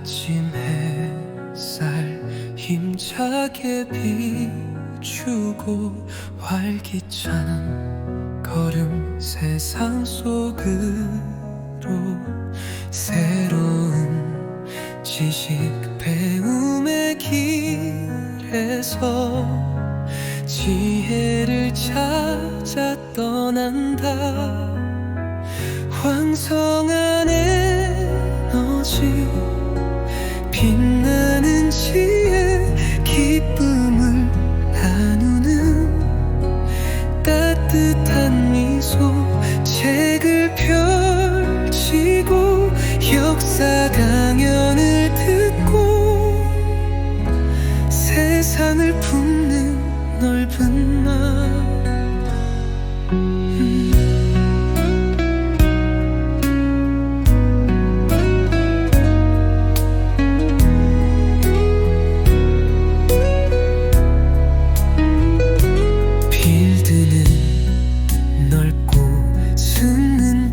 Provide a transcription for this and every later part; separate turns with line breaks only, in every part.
아침 햇살 힘차게 비추고 활기찬 걸음 세상 속으로 새로운 지식 배움의 길에서 지혜를 찾아 떠난다. 황성한 역사 강연을 듣고 세상을 품는 넓은 마음.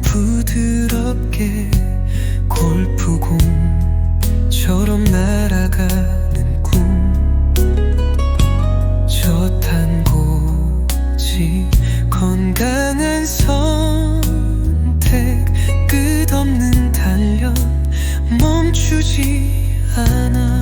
부드럽게 골프공처럼 날아가는 꿈 저 탄 고지 건강한 선택 끝없는 단련 멈추지 않아